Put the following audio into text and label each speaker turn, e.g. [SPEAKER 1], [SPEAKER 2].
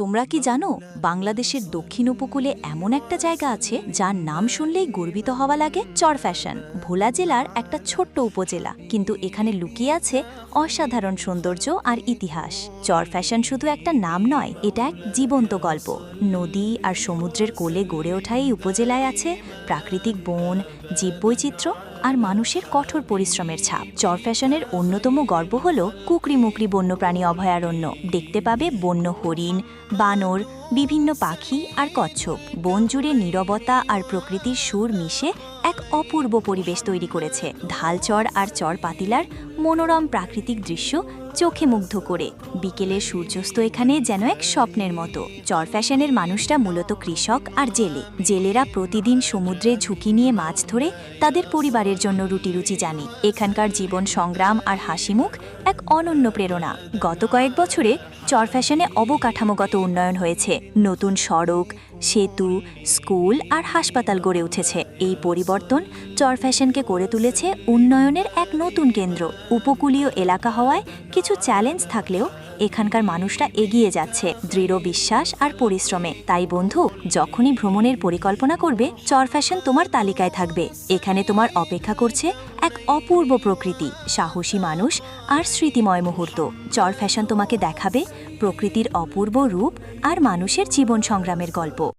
[SPEAKER 1] তোমরা কি জানো, বাংলাদেশের দক্ষিণ উপকূলে এমন একটা জায়গা আছে, যার নাম শুনলেই গর্বিত হওয়া লাগে, চর ফ্যাশন। ভোলা জেলার একটা ছোট্ট উপজেলা। কিন্তু এখানে লুকিয়ে আছে অসাধারণ সৌন্দর্য আর ইতিহাস। চর ফ্যাশন শুধু একটা নাম নয়, এটা এক জীবন্ত গল্প। নদী আর সমুদ্রের কোলে গড়ে ওঠা এই উপজেলায় আছে প্রাকৃতিক বন, জীববৈচিত্র্য আর মানুষের কঠোর পরিশ্রমের ছাপ। চর ফ্যাশনের অন্যতম গর্ব হল কুকরি মুকরি বন্যপ্রাণী অভয়ারণ্য। দেখতে পাবে বন্য হরিণ, বানর, বিভিন্ন পাখি আর কচ্ছপ। বন জুড়ে নিরবতা আর প্রকৃতির সুর মিশে এক অপূর্ব পরিবেশ তৈরি করেছে। ঢালচর আর চর পাতিলার মনোরম প্রাকৃতিক দৃশ্য চোখে মুগ্ধ করে। বিকেলের সূর্যাস্ত এখানে যেন এক স্বপ্নের মতো। চর ফ্যাশনের মানুষরা মূলত কৃষক আর জেলে। জেলেরা প্রতিদিন সমুদ্রে ঝুঁকি নিয়ে মাছ ধরে তাদের পরিবারের জন্য রুটি রুচি জানে। এখানকার জীবন সংগ্রাম আর হাসিমুখ এক অনন্য প্রেরণা। গত কয়েক বছরে চর ফ্যাশনে অবকাঠামোগত উন্নয়ন হয়েছে। নতুন সড়ক সেতু, স্কুল আর হাসপাতাল গড়ে উঠেছে। এই পরিবর্তন চর ফ্যাশনকে করে তুলেছে উন্নয়নের এক নতুন কেন্দ্র। উপকূলীয় এলাকা হওয়ায় কিছু চ্যালেঞ্জ থাকলেও এখানকার মানুষরা এগিয়ে যাচ্ছে। দৃঢ় বিশ্বাস আর পরিশ্রমে। তাই বন্ধু, যখনই ভ্রমণের পরিকল্পনা করবে, চর ফ্যাশন তোমার তালিকায় থাকবে। এখানে তোমার অপেক্ষা করছে এক অপূর্ব প্রকৃতি, সাহসী মানুষ আর স্মৃতিময় মুহূর্ত। চর ফ্যাশন তোমাকে দেখাবে প্রকৃতির অপূর্ব রূপ আর মানুষের জীবন সংগ্রামের গল্প।